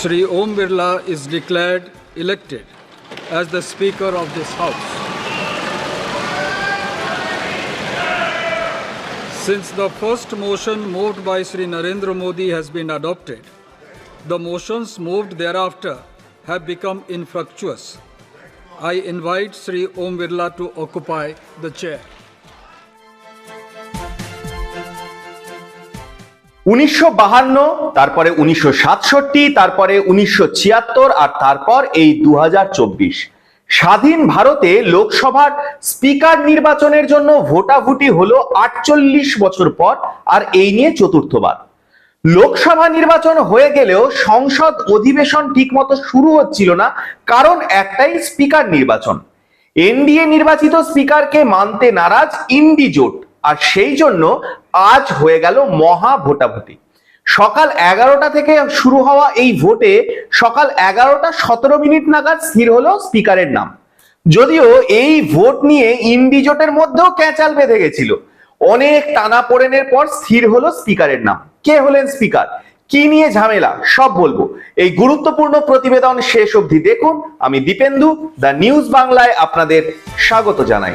Sri Om Birla is declared elected as the Speaker of this House. Since the first motion moved by Sri Narendra Modi has been adopted, the motions moved thereafter have become infructuous. I invite Sri Om Birla to occupy the chair. উনিশশো বাহান্ন, তারপরে উনিশশো সাতষট্টি, তারপরে উনিশশো ছিয়াত্তর আর তারপর এই দু হাজার চব্বিশ। স্বাধীন ভারতে লোকসভার স্পিকার নির্বাচনের জন্য ভোটাভুটি হলো আটচল্লিশ বছর পর আর এই নিয়ে চতুর্থবার। লোকসভা নির্বাচন হয়ে গেলেও সংসদ অধিবেশন ঠিকমতো শুরু হচ্ছিল না, কারণ একটাই স্পিকার নির্বাচন। এনডিএ নির্বাচিত স্পিকারকে মানতে নারাজ ইন্ডি জোট। আর সেই জন্য আজ হয়ে গেল মহা ভোটাভুটি। সকাল এগারোটা থেকে শুরু হওয়া এই ভোটে সকাল এগারোটা সতেরো মিনিট নাগাদ স্থির হলো স্পিকারের নাম। যদিও এই ভোট নিয়ে ইন্ডি জোটের মধ্যেও ক্যাচাল বেঁধে গেছিল। অনেক টানা পড়েনের পর স্থির হলো স্পিকারের নাম। কে হলেন স্পিকার? কি নিয়ে ঝামেলা? সব বলব। এই গুরুত্বপূর্ণ প্রতিবেদন শেষ অবধি দেখুন। আমি দীপেন্দু, দ্য নিউজ বাংলায় আপনাদের স্বাগত জানাই।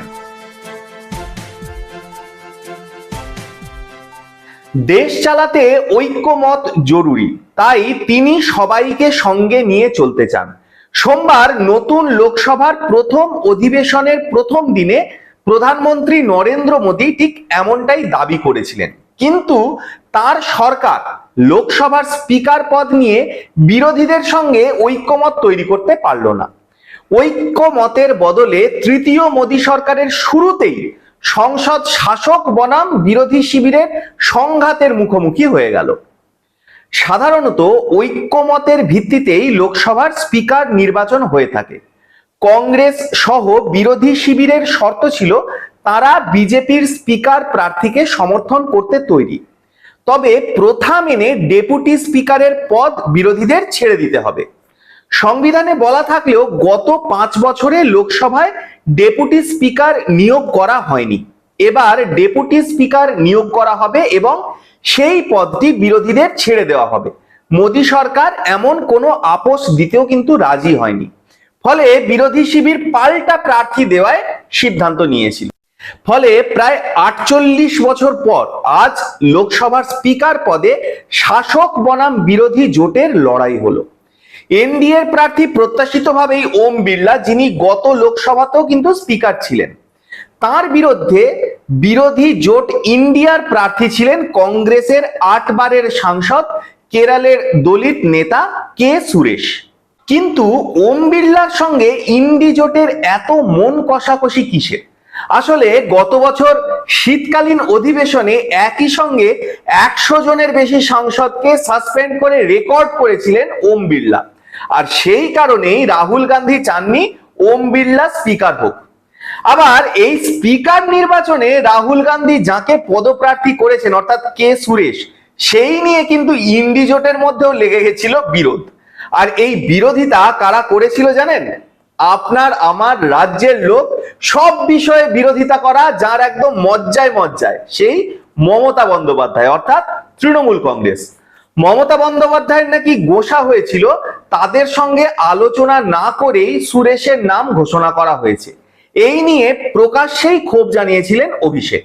দেশ চালাতে ঐক্যমত জরুরি, তাই তিনি সবাইকে সঙ্গে নিয়ে চলতে চান। সোমবার নতুন লোকসভার প্রথম অধিবেশনের প্রথম দিনে প্রধানমন্ত্রী নরেন্দ্র মোদী ঠিক এমনটাই দাবি করেছিলেন। কিন্তু তার সরকার লোকসভার স্পিকার পদ নিয়ে বিরোধীদের সঙ্গে ঐক্যমত তৈরি করতে পারল না। ঐক্যমতের বদলে তৃতীয় মোদী সরকারের শুরুতেই সংসদ শাসক বনাম বিরোধী শিবিরের সংঘাতের মুখোমুখি হয়ে গেল। সাধারণত ঐক্যমতের ভিত্তিতেই লোকসভার স্পিকার নির্বাচন হয়ে থাকে। কংগ্রেস সহ বিরোধী শিবিরের শর্ত ছিল তারা বিজেপির স্পিকার প্রার্থীকে সমর্থন করতে তৈরি। তবে প্রথা মেনে ডেপুটি স্পিকারের পদ বিরোধীদের ছেড়ে দিতে হবে। সংবিধানে বলা থাকলেও গত পাঁচ বছরে লোকসভায় ডেপুটি স্পিকার নিয়োগ করা হয়নি। এবার ডেপুটি স্পিকার নিয়োগ করা হবে এবং সেই পদটি বিরোধীদের ছেড়ে দেওয়া হবে। মোদী সরকার এমন কোনো আপোষ দিতেও কিন্তু রাজি হয়নি। ফলে বিরোধী শিবির পাল্টা প্রার্থী দেওয়ায় সিদ্ধান্ত নিয়েছিল। ফলে প্রায় আটচল্লিশ বছর পর আজ লোকসভার স্পিকার পদে শাসক বনাম বিরোধী জোটের লড়াই হলো। এনডিএর প্রার্থী প্রত্যাশিতভাবেই ওম বিড়লা, যিনি গত লোকসভাতেও কিন্তু স্পিকার ছিলেন। তার বিরুদ্ধে বিরোধী জোট ইন্ডিয়ার প্রার্থী ছিলেন কংগ্রেসের আটবারের সাংসদ কেরালের দলিত নেতা কে সুরেশ। কিন্তু ওম বিড়লার সঙ্গে ইন্ডি জোটের এত মন কষাকষি কিসের? আসলে গত বছর শীতকালীন অধিবেশনে একই সঙ্গে একশো জনের বেশি সাংসদকে সাসপেন্ড করে রেকর্ড করেছিলেন ওম বিড়লা। আর সেই কারণেই রাহুল গান্ধী চাননি ওম বিড়লা স্পিকার হোক। আবার এই স্পিকার নির্বাচনে রাহুল গান্ধী যাকে পদপ্রার্থী করেছেন, অর্থাৎ কে সুরেশ, সেই নিয়ে কিন্তু ইন্ডি জোটের মধ্যেও লেগে গেছিল বিরোধ। আর এই বিরোধিতা কারা করেছিল জানেন? আপনার, আমার, রাজ্যের লোক, সব বিষয়ে বিরোধিতা করা, যার একদম মজ্জায় মজ্জায়, সেই মমতা বন্দ্যোপাধ্যায়, অর্থাৎ তৃণমূল কংগ্রেস। মমতা বন্দ্যোপাধ্যায়ের নাকি গোসা হয়েছিল, তাদের সঙ্গে আলোচনা না করেই সুরেশের নাম ঘোষণা করা হয়েছে। এই নিয়ে প্রকাশ্যেই ক্ষোভ জানিয়েছিলেন অভিষেক।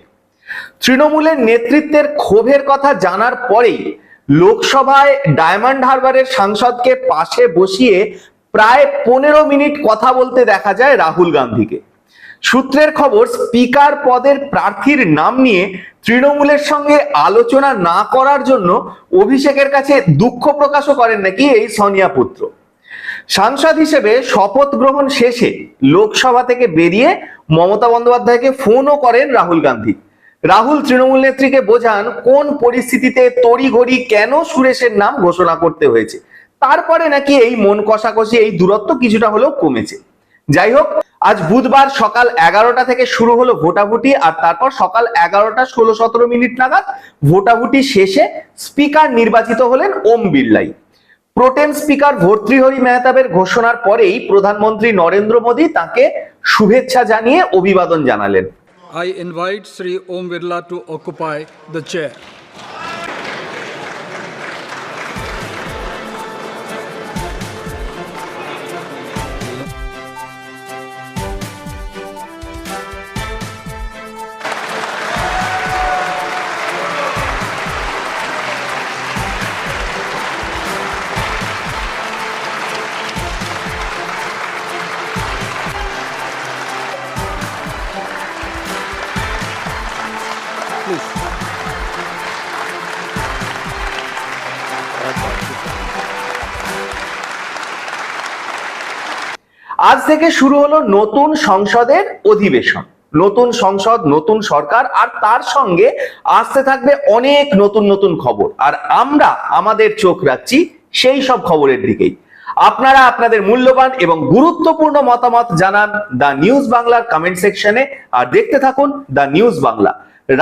তৃণমূলের নেতৃত্বের ক্ষোভের কথা জানার পরেই লোকসভায় ডায়মন্ড হারবারের সাংসদকে পাশে বসিয়ে প্রায় পনেরো মিনিট কথা বলতে দেখা যায় রাহুল গান্ধীকে। সূত্রের খবর, স্পিকার পদের প্রার্থীর নাম নিয়ে তৃণমূলের সঙ্গে আলোচনা না করার জন্য অভিষেকের কাছে দুঃখ প্রকাশও করেন নাকি এই সনিয়া পুত্র। সাংসদ হিসেবে শপথ গ্রহণ শেষে লোকসভা থেকে বেরিয়ে মমতা বন্দ্যোপাধ্যায়কে ফোনও করেন রাহুল গান্ধী। রাহুল তৃণমূল নেত্রীকে বোঝান, কোন পরিস্থিতিতে তড়িঘড়ি কেন সুরেশের নাম ঘোষণা করতে হয়েছে? তারপরে নাকি এই মন কষাকষি, এই দূরত্ব কিছুটা হলেও কমেছে। যাই হোক, আজ বুধবার সকাল এগারোটা থেকে শুরু হলো ভোটাভুটি আর তারপর সকাল এগারোটা ষোলো সতেরো মিনিট নাগাদ ভোটাভুটি শেষে স্পিকার নির্বাচিত হলেন ওম বিড়লাই প্রোটেম স্পিকার ভর্তৃহরি মেহতাবের ঘোষণার পরেই প্রধানমন্ত্রী নরেন্দ্র মোদী তাকে শুভেচ্ছা জানিয়ে অভিবাদন জানালেন I invite Sri Om Birla to occupy the chair. আজ থেকে শুরু হলো নতুন সংসদের অধিবেশন। নতুন সংসদ, নতুন সরকার, আর তার সঙ্গে আসতে থাকবে অনেক নতুন নতুন খবর। আর আমরা আমাদের চোখ রাখছি সেই সব খবরের দিকেই। আপনারা আপনাদের মূল্যবান এবং গুরুত্বপূর্ণ মতামত জানান দ্য নিউজ বাংলার কমেন্ট সেকশনে আর দেখতে থাকুন দ্য নিউজ বাংলা।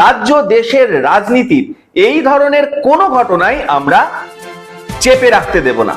রাজ্য, দেশের রাজনীতির এই ধরনের কোনো ঘটনাই আমরা চেপে রাখতে দেব না।